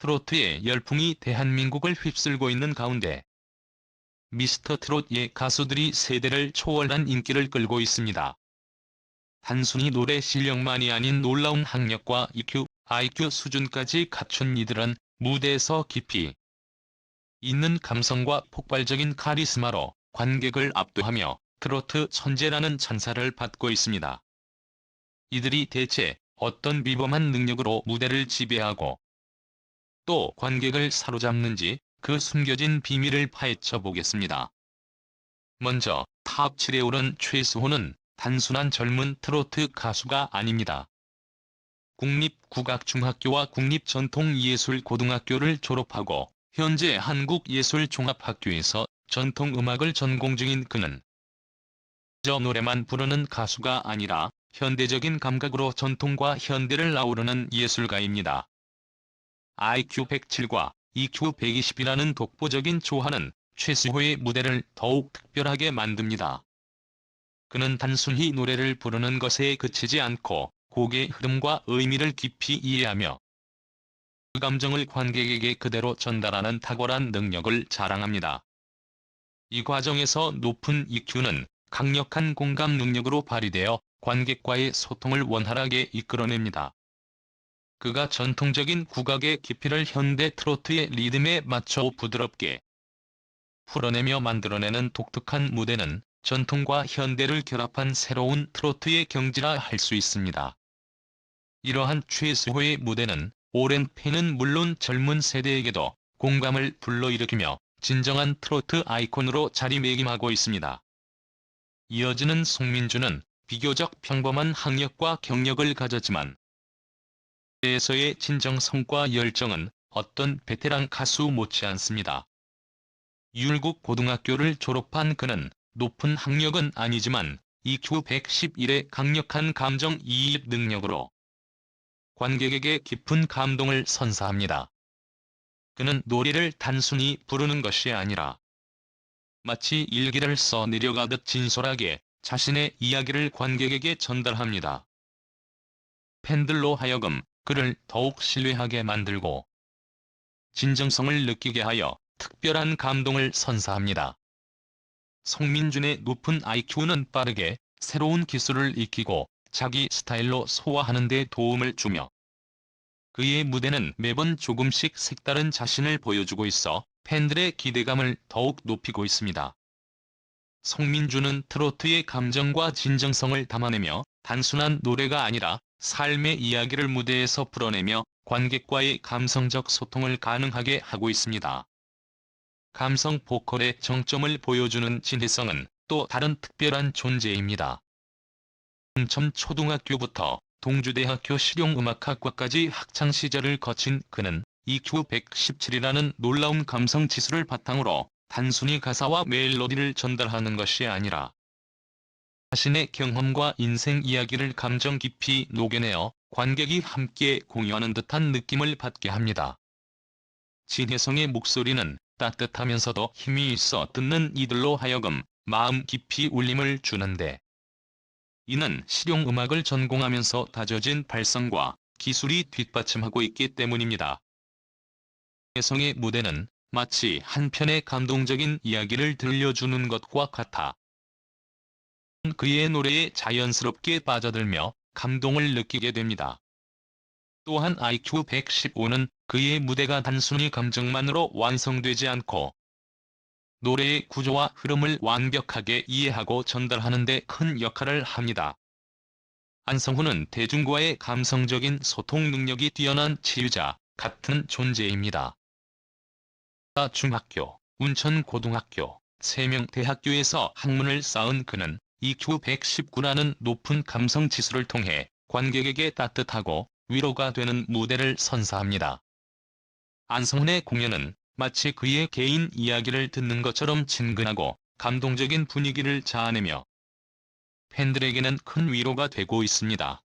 트로트의 열풍이 대한민국을 휩쓸고 있는 가운데 미스터 트롯의 가수들이 세대를 초월한 인기를 끌고 있습니다. 단순히 노래 실력만이 아닌 놀라운 학력과 EQ, IQ 수준까지 갖춘 이들은 무대에서 깊이 있는 감성과 폭발적인 카리스마로 관객을 압도하며 트로트 천재라는 찬사를 받고 있습니다. 이들이 대체 어떤 비범한 능력으로 무대를 지배하고 또 관객을 사로잡는지 그 숨겨진 비밀을 파헤쳐 보겠습니다. 먼저 탑 7에 오른 최수호는 단순한 젊은 트로트 가수가 아닙니다. 국립국악중학교와 국립전통예술고등학교를 졸업하고 현재 한국예술종합학교에서 전통음악을 전공 중인 그는 저 노래만 부르는 가수가 아니라 현대적인 감각으로 전통과 현대를 아우르는 예술가입니다. IQ 107과 EQ 120이라는 독보적인 조화는 최수호의 무대를 더욱 특별하게 만듭니다. 그는 단순히 노래를 부르는 것에 그치지 않고 곡의 흐름과 의미를 깊이 이해하며 그 감정을 관객에게 그대로 전달하는 탁월한 능력을 자랑합니다. 이 과정에서 높은 EQ는 강력한 공감 능력으로 발휘되어 관객과의 소통을 원활하게 이끌어냅니다. 그가 전통적인 국악의 깊이를 현대 트로트의 리듬에 맞춰 부드럽게 풀어내며 만들어내는 독특한 무대는 전통과 현대를 결합한 새로운 트로트의 경지라 할 수 있습니다. 이러한 최수호의 무대는 오랜 팬은 물론 젊은 세대에게도 공감을 불러일으키며 진정한 트로트 아이콘으로 자리매김하고 있습니다. 이어지는 송민주는 비교적 평범한 학력과 경력을 가졌지만 에서의 진정성과 열정은 어떤 베테랑 가수 못지않습니다. 율곡 고등학교를 졸업한 그는 높은 학력은 아니지만 EQ 111의 강력한 감정 이입 능력으로 관객에게 깊은 감동을 선사합니다. 그는 노래를 단순히 부르는 것이 아니라 마치 일기를 써 내려가듯 진솔하게 자신의 이야기를 관객에게 전달합니다. 팬들로 하여금 그를 더욱 신뢰하게 만들고 진정성을 느끼게 하여 특별한 감동을 선사합니다. 송민준의 높은 IQ는 빠르게 새로운 기술을 익히고 자기 스타일로 소화하는 데 도움을 주며 그의 무대는 매번 조금씩 색다른 자신을 보여주고 있어 팬들의 기대감을 더욱 높이고 있습니다. 송민주는 트로트의 감정과 진정성을 담아내며 단순한 노래가 아니라 삶의 이야기를 무대에서 풀어내며 관객과의 감성적 소통을 가능하게 하고 있습니다. 감성 보컬의 정점을 보여주는 진해성은 또 다른 특별한 존재입니다. 점 초등학교부터 동주대학교 실용음악학과까지 학창시절을 거친 그는 EQ 117이라는 놀라운 감성 지수를 바탕으로 단순히 가사와 멜로디를 전달하는 것이 아니라 자신의 경험과 인생 이야기를 감정 깊이 녹여내어 관객이 함께 공유하는 듯한 느낌을 받게 합니다. 진혜성의 목소리는 따뜻하면서도 힘이 있어 듣는 이들로 하여금 마음 깊이 울림을 주는데 이는 실용음악을 전공하면서 다져진 발성과 기술이 뒷받침하고 있기 때문입니다. 혜성의 무대는 마치 한 편의 감동적인 이야기를 들려주는 것과 같아 그의 노래에 자연스럽게 빠져들며 감동을 느끼게 됩니다. 또한 IQ 115는 그의 무대가 단순히 감정만으로 완성되지 않고 노래의 구조와 흐름을 완벽하게 이해하고 전달하는 데 큰 역할을 합니다. 안성훈은 대중과의 감성적인 소통 능력이 뛰어난 치유자 같은 존재입니다. 중학교, 운천고등학교, 세명대학교에서 학문을 쌓은 그는 EQ 119라는 높은 감성 지수를 통해 관객에게 따뜻하고 위로가 되는 무대를 선사합니다. 안성훈의 공연은 마치 그의 개인 이야기를 듣는 것처럼 친근하고 감동적인 분위기를 자아내며 팬들에게는 큰 위로가 되고 있습니다.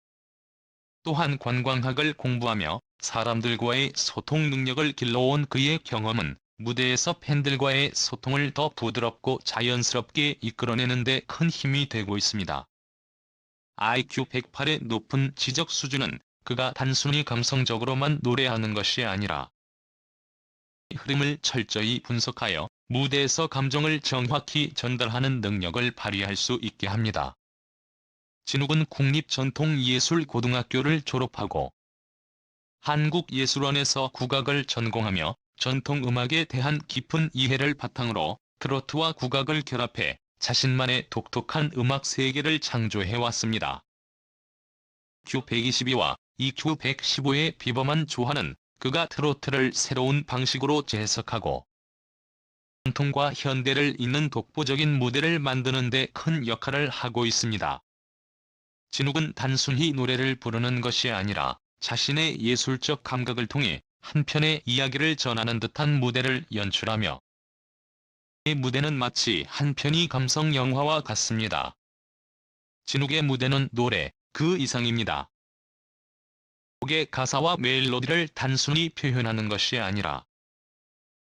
또한 관광학을 공부하며 사람들과의 소통 능력을 길러온 그의 경험은 무대에서 팬들과의 소통을 더 부드럽고 자연스럽게 이끌어내는 데 큰 힘이 되고 있습니다. IQ 108의 높은 지적 수준은 그가 단순히 감성적으로만 노래하는 것이 아니라 흐름을 철저히 분석하여 무대에서 감정을 정확히 전달하는 능력을 발휘할 수 있게 합니다. 진욱은 국립전통예술고등학교를 졸업하고 한국예술원에서 국악을 전공하며 전통음악에 대한 깊은 이해를 바탕으로 트로트와 국악을 결합해 자신만의 독특한 음악 세계를 창조해 왔습니다. Q122와 EQ115의 비범한 조화는 그가 트로트를 새로운 방식으로 재해석하고 전통과 현대를 잇는 독보적인 무대를 만드는 데 큰 역할을 하고 있습니다. 진욱은 단순히 노래를 부르는 것이 아니라 자신의 예술적 감각을 통해 한편의 이야기를 전하는 듯한 무대를 연출하며 이 무대는 마치 한편의 감성 영화와 같습니다. 진욱의 무대는 노래 그 이상입니다. 곡의 가사와 멜로디를 단순히 표현하는 것이 아니라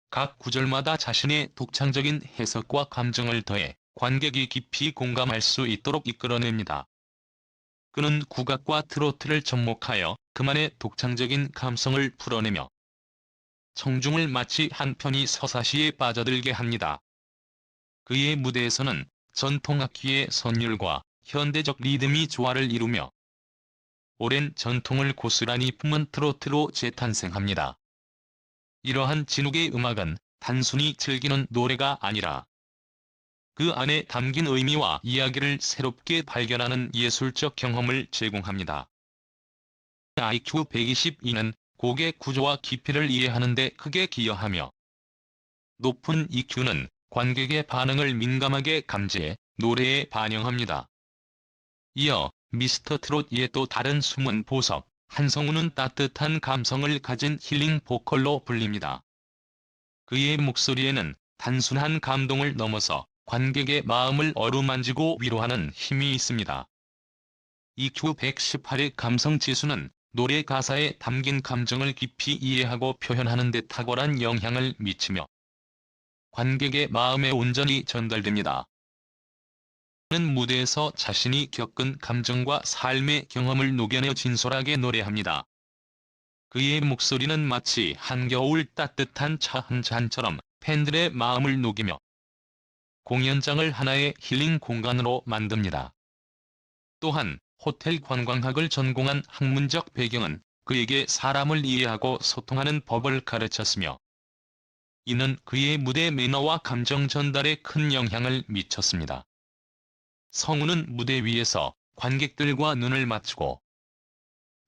각 구절마다 자신의 독창적인 해석과 감정을 더해 관객이 깊이 공감할 수 있도록 이끌어냅니다. 그는 국악과 트로트를 접목하여 그만의 독창적인 감성을 풀어내며 청중을 마치 한편이 서사시에 빠져들게 합니다. 그의 무대에서는 전통악기의 선율과 현대적 리듬이 조화를 이루며 오랜 전통을 고스란히 품은 트로트로 재탄생합니다. 이러한 진욱의 음악은 단순히 즐기는 노래가 아니라 그 안에 담긴 의미와 이야기를 새롭게 발견하는 예술적 경험을 제공합니다. IQ 122는 곡의 구조와 깊이를 이해하는 데 크게 기여하며 높은 EQ는 관객의 반응을 민감하게 감지해 노래에 반영합니다. 이어 미스터 트롯의 또 다른 숨은 보석, 한성우는 따뜻한 감성을 가진 힐링 보컬로 불립니다. 그의 목소리에는 단순한 감동을 넘어서 관객의 마음을 어루만지고 위로하는 힘이 있습니다. EQ 118의 감성 지수는 노래 가사에 담긴 감정을 깊이 이해하고 표현하는 데 탁월한 영향을 미치며 관객의 마음에 온전히 전달됩니다. 는 무대에서 자신이 겪은 감정과 삶의 경험을 녹여내 진솔하게 노래합니다. 그의 목소리는 마치 한겨울 따뜻한 차 한 잔처럼 팬들의 마음을 녹이며 공연장을 하나의 힐링 공간으로 만듭니다. 또한 호텔 관광학을 전공한 학문적 배경은 그에게 사람을 이해하고 소통하는 법을 가르쳤으며 이는 그의 무대 매너와 감정 전달에 큰 영향을 미쳤습니다. 성우는 무대 위에서 관객들과 눈을 맞추고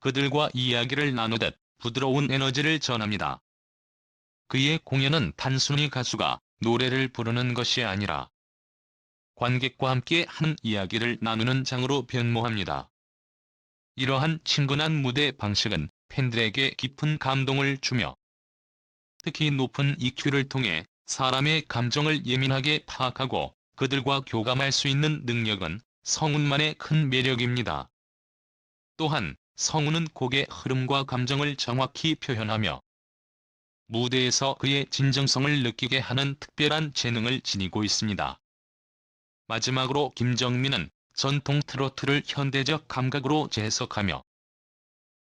그들과 이야기를 나누듯 부드러운 에너지를 전합니다. 그의 공연은 단순히 가수가 노래를 부르는 것이 아니라 관객과 함께 한 이야기를 나누는 장으로 변모합니다. 이러한 친근한 무대 방식은 팬들에게 깊은 감동을 주며 특히 높은 EQ를 통해 사람의 감정을 예민하게 파악하고 그들과 교감할 수 있는 능력은 성운만의 큰 매력입니다. 또한 성운은 곡의 흐름과 감정을 정확히 표현하며 무대에서 그의 진정성을 느끼게 하는 특별한 재능을 지니고 있습니다. 마지막으로 김정민은 전통 트로트를 현대적 감각으로 재해석하며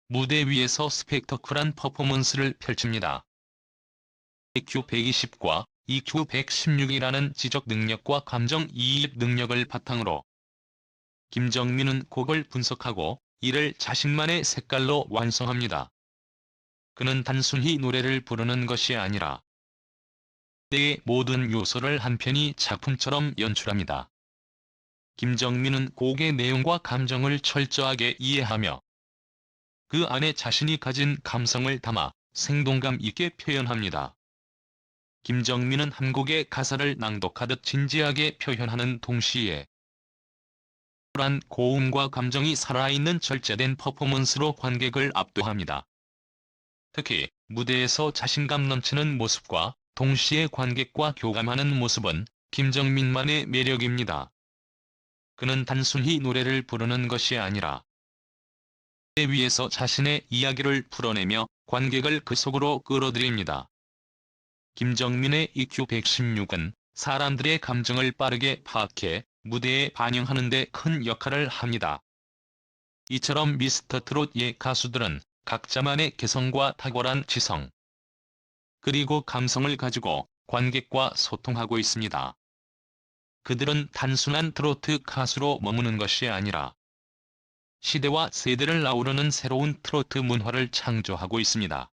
무대 위에서 스펙터클한 퍼포먼스를 펼칩니다. EQ 120과 EQ 116이라는 지적 능력과 감정 이입 능력을 바탕으로 김정민은 곡을 분석하고 이를 자신만의 색깔로 완성합니다. 그는 단순히 노래를 부르는 것이 아니라 때의 모든 요소를 한편이 작품처럼 연출합니다. 김정민은 곡의 내용과 감정을 철저하게 이해하며 그 안에 자신이 가진 감성을 담아 생동감 있게 표현합니다. 김정민은 한 곡의 가사를 낭독하듯 진지하게 표현하는 동시에 란 고음과 감정이 살아있는 절제된 퍼포먼스로 관객을 압도합니다. 특히 무대에서 자신감 넘치는 모습과 동시에 관객과 교감하는 모습은 김정민만의 매력입니다. 그는 단순히 노래를 부르는 것이 아니라 무대 위에서 자신의 이야기를 풀어내며 관객을 그 속으로 끌어들입니다. 김정민의 EQ 116은 사람들의 감정을 빠르게 파악해 무대에 반영하는 데 큰 역할을 합니다. 이처럼 미스터 트롯의 가수들은 각자만의 개성과 탁월한 지성, 그리고 감성을 가지고 관객과 소통하고 있습니다. 그들은 단순한 트로트 가수로 머무는 것이 아니라 시대와 세대를 아우르는 새로운 트로트 문화를 창조하고 있습니다.